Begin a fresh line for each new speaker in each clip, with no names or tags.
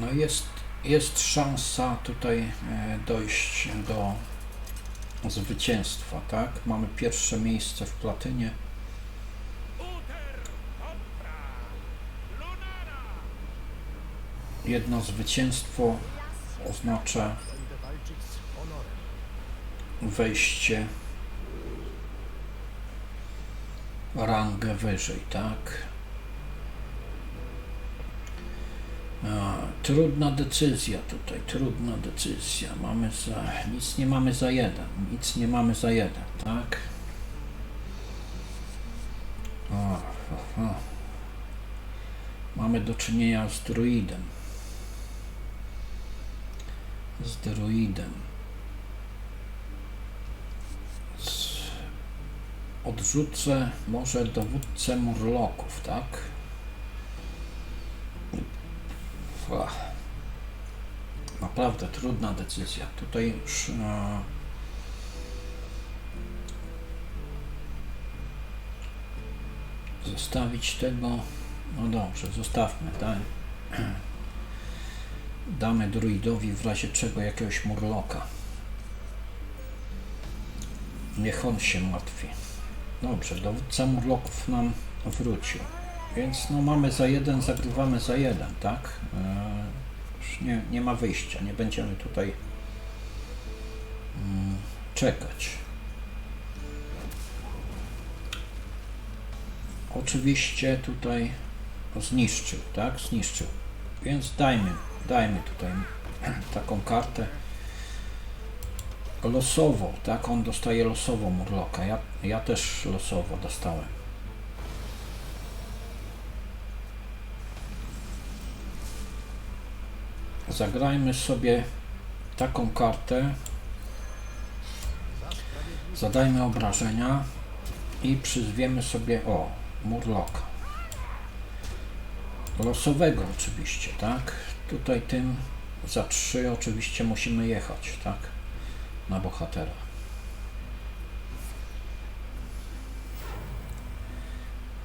No jest, jest szansa tutaj e, dojść do zwycięstwa, tak? Mamy pierwsze miejsce w platynie. Jedno zwycięstwo oznacza wejście rangę wyżej, tak? A, trudna decyzja tutaj, trudna decyzja. Mamy za, nic nie mamy za jeden, nic nie mamy za jeden, tak? O, o, o. Mamy do czynienia z druidem. Z druidem. Z- Odrzucę może dowódcę murloków, tak? Ach. Naprawdę trudna decyzja. Tutaj już e, zostawić tego. No dobrze, zostawmy, tak? Damy druidowi w razie czego jakiegoś murloka. Niech on się martwi. Dobrze, dowódca murloków nam wrócił. Więc no mamy za jeden, zagrywamy za jeden, tak? Eee, już nie, nie ma wyjścia, nie będziemy tutaj mm, czekać. Oczywiście tutaj zniszczył, tak? Zniszczył. Więc dajmy, dajmy tutaj taką kartę losowo, tak? On dostaje losowo Murloka. Ja, ja też losowo dostałem. Zagrajmy sobie taką kartę. Zadajmy obrażenia i przyzwiemy sobie o Murloka. Losowego oczywiście, tak? Tutaj tym za trzy oczywiście musimy jechać, tak? Na bohatera.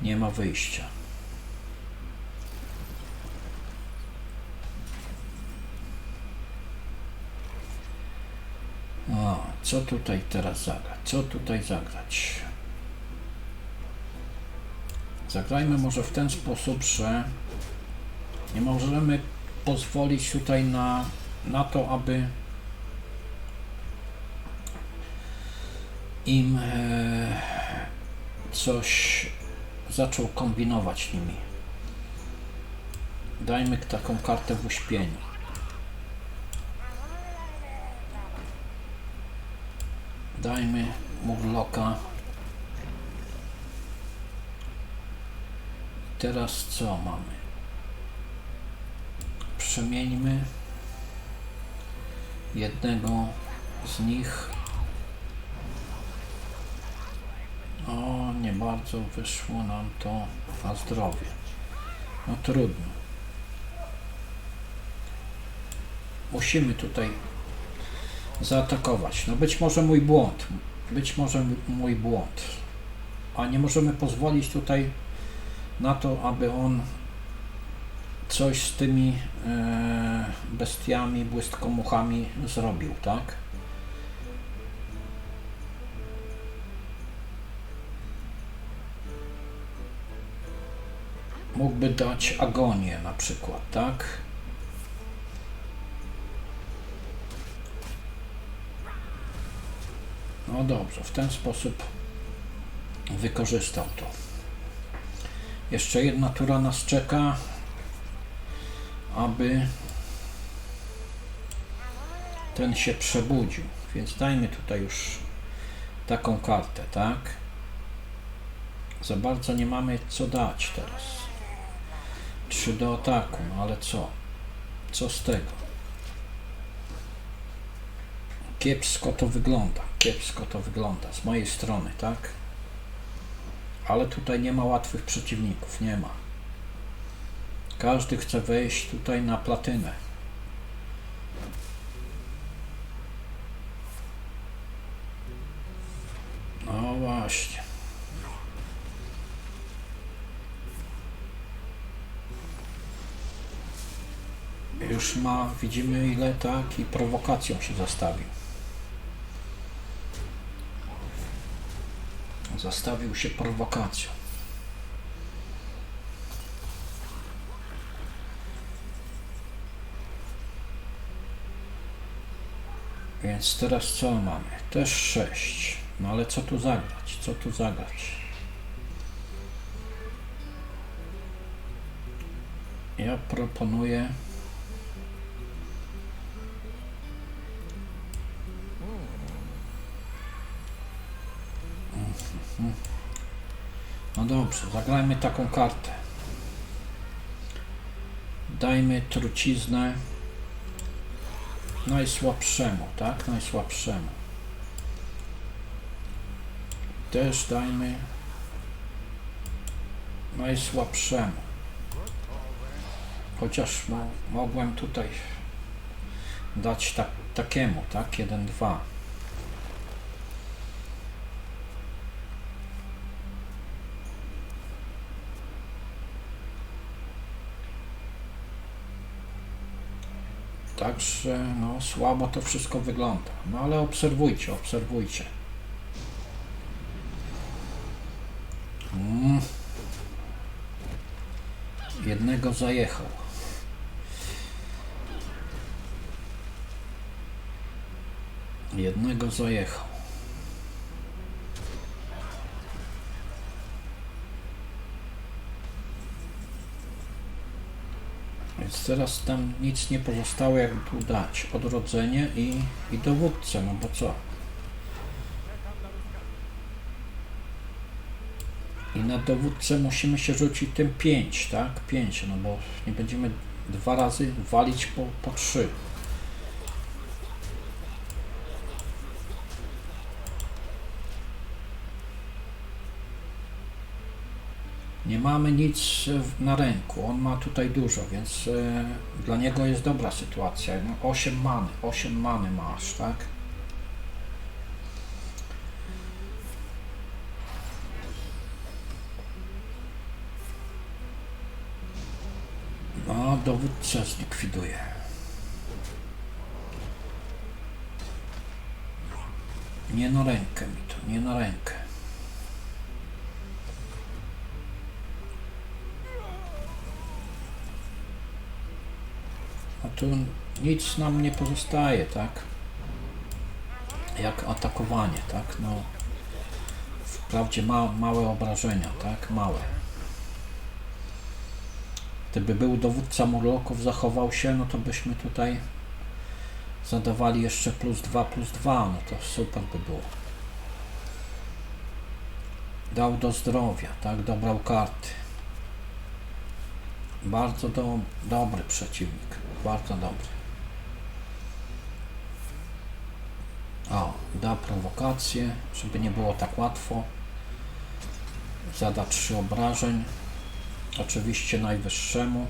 Nie ma wyjścia. O, co tutaj teraz zagrać? Co tutaj zagrać? Zagrajmy może w ten sposób, że nie możemy pozwolić tutaj na, na to, aby im e, coś zaczął kombinować nimi. Dajmy taką kartę w uśpieniu. Dajmy Murloka. Teraz co mamy? Przemieńmy jednego z nich. O, nie bardzo wyszło nam to na zdrowie. No trudno. Musimy tutaj zaatakować. No być może mój błąd. Być może mój błąd. A nie możemy pozwolić tutaj na to, aby on coś z tymi e, bestiami, błystkomuchami zrobił, tak? Mógłby dać agonię na przykład, tak? No dobrze, w ten sposób wykorzystał to. Jeszcze jedna tura nas czeka, aby ten się przebudził. Więc dajmy tutaj już taką kartę, tak? Za bardzo nie mamy co dać teraz. Trzy do ataku, no ale co? Co z tego? Kiepsko to wygląda. Kiepsko to wygląda z mojej strony, tak? Ale tutaj nie ma łatwych przeciwników, nie ma. Każdy chce wejść tutaj na platynę. No właśnie. już ma, widzimy ile tak i prowokacją się zastawił. Zastawił się prowokacją. Więc teraz co mamy? Też 6. No ale co tu zagrać? Co tu zagrać? Ja proponuję. Dobrze, zagrajmy taką kartę. Dajmy truciznę najsłabszemu, tak? Najsłabszemu. Też dajmy najsłabszemu. Chociaż mo, mogłem tutaj dać tak, takiemu, tak? 1, 2. Także no, słabo to wszystko wygląda. No ale obserwujcie, obserwujcie. Mm. Jednego zajechał. Jednego zajechał. Więc teraz tam nic nie pozostało, jak tu dać. Odrodzenie i, i dowódcę, no bo co? I na dowódcę musimy się rzucić tym 5, tak? 5, no bo nie będziemy dwa razy walić po, po 3. Nie mamy nic w- na ręku, on ma tutaj dużo, więc e, dla niego jest dobra sytuacja. No, 8 many, 8 many masz, tak? No, dowódcę zlikwiduje. Nie na rękę mi to, nie na rękę. Tu nic nam nie pozostaje, tak? Jak atakowanie, tak? No, wprawdzie ma, małe obrażenia, tak? Małe. Gdyby był dowódca Murloków, zachował się, no to byśmy tutaj zadawali jeszcze plus 2, plus 2, no to super by było. Dał do zdrowia, tak? Dobrał karty. Bardzo do, dobry przeciwnik. Bardzo dobry. O, da prowokację, żeby nie było tak łatwo. Zada trzy obrażeń. Oczywiście najwyższemu.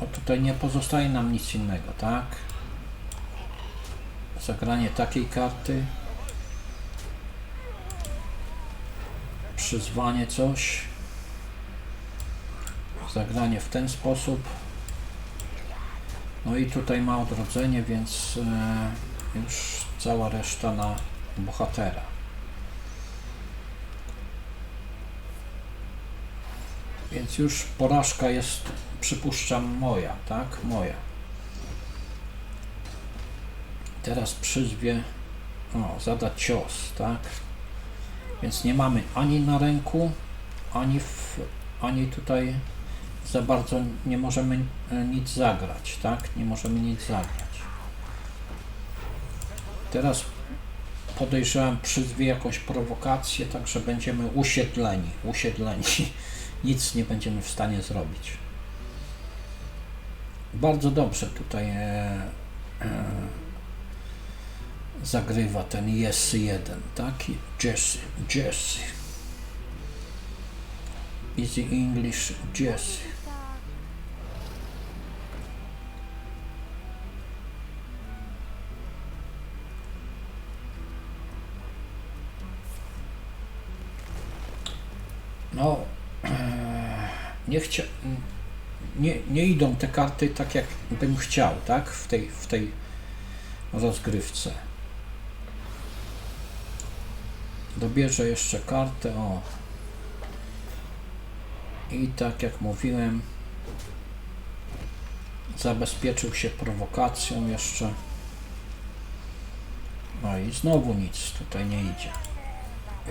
No tutaj nie pozostaje nam nic innego, tak? Zagranie takiej karty. Przyzwanie coś zagranie w ten sposób. No i tutaj ma odrodzenie, więc e, już cała reszta na bohatera. Więc już porażka jest, przypuszczam, moja, tak? Moja. Teraz przyzwie, o, zada cios, tak? Więc nie mamy ani na ręku, ani w, ani tutaj za bardzo nie możemy e, nic zagrać, tak? Nie możemy nic zagrać. Teraz podejrzewam przyzwie jakąś prowokację, także będziemy usiedleni, usiedleni. Nic nie będziemy w stanie zrobić. Bardzo dobrze tutaj e, e, zagrywa ten Yes 1, tak? Jesse, Jesse. Easy English Jesse. Nie chcia... nie, nie idą te karty tak, jak bym chciał, tak? W tej, w tej rozgrywce. Dobierze jeszcze kartę, o. I tak jak mówiłem, zabezpieczył się prowokacją jeszcze. No i znowu nic tutaj nie idzie.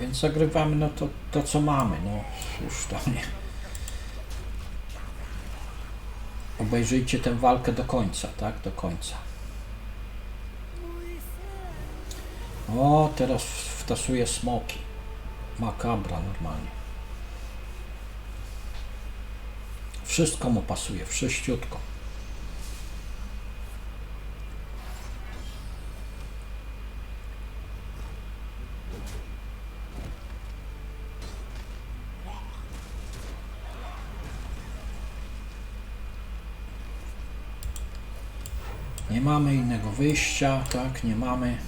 Więc zagrywamy no to, to co mamy, no już to nie. Obejrzyjcie tę walkę do końca, tak? Do końca. O, teraz wtasuje smoki. Makabra normalnie. Wszystko mu pasuje, wszyściutko. Nie mamy innego wyjścia, tak? Nie mamy.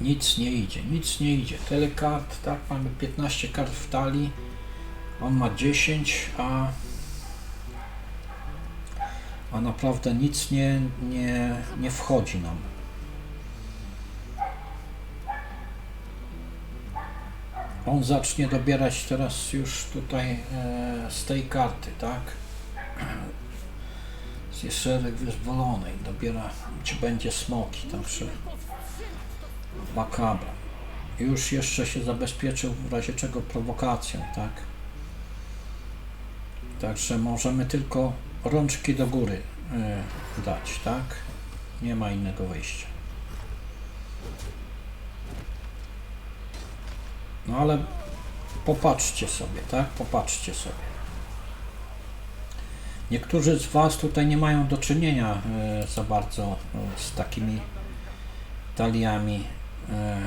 Nic nie idzie, nic nie idzie. Tyle kart, tak? Mamy 15 kart w talii. On ma 10, a a naprawdę nic nie, nie, nie wchodzi nam. On zacznie dobierać teraz już tutaj e, z tej karty, tak? Z szereg wyzwolonej. Dobiera, czy będzie smoki, także makabra. Już jeszcze się zabezpieczył w razie czego prowokacją, tak? Także możemy tylko rączki do góry e, dać, tak? Nie ma innego wyjścia. No ale popatrzcie sobie, tak? Popatrzcie sobie. Niektórzy z Was tutaj nie mają do czynienia e, za bardzo e, z takimi taliami. E,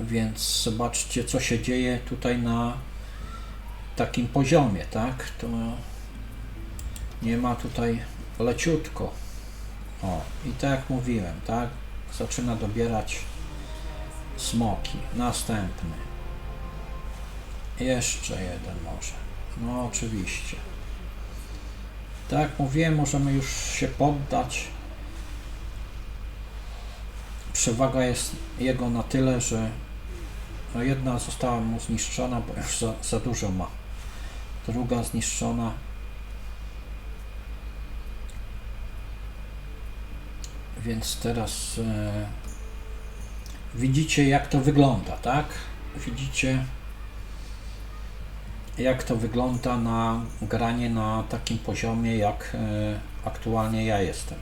więc zobaczcie, co się dzieje tutaj na takim poziomie, tak? To nie ma tutaj leciutko. O, i tak jak mówiłem, tak? Zaczyna dobierać smoki. Następny. Jeszcze jeden może. No oczywiście. Tak jak mówiłem, możemy już się poddać. Przewaga jest jego na tyle, że no jedna została mu zniszczona, bo już za, za dużo ma. Druga zniszczona. Więc teraz e, widzicie jak to wygląda, tak? Widzicie jak to wygląda na granie na takim poziomie jak e, aktualnie ja jestem.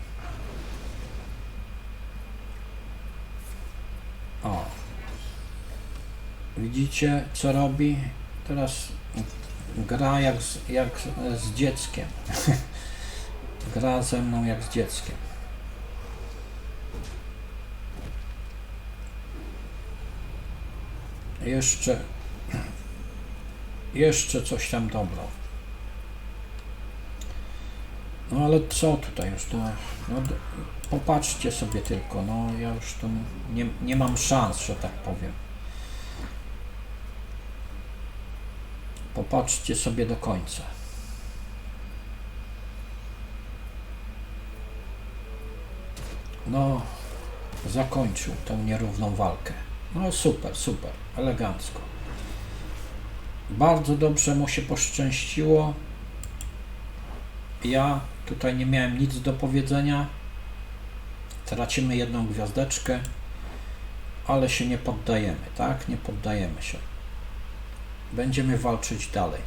O. Widzicie co robi? Teraz gra jak z, jak z dzieckiem. gra ze mną jak z dzieckiem. Jeszcze jeszcze coś tam dobrał. No ale co tutaj już to, no, d- popatrzcie sobie tylko, no ja już tu nie, nie mam szans, że tak powiem. Popatrzcie sobie do końca. No, zakończył tą nierówną walkę. No super, super, elegancko. Bardzo dobrze mu się poszczęściło. Ja tutaj nie miałem nic do powiedzenia. Tracimy jedną gwiazdeczkę, ale się nie poddajemy, tak? Nie poddajemy się. Będziemy walczyć dalej.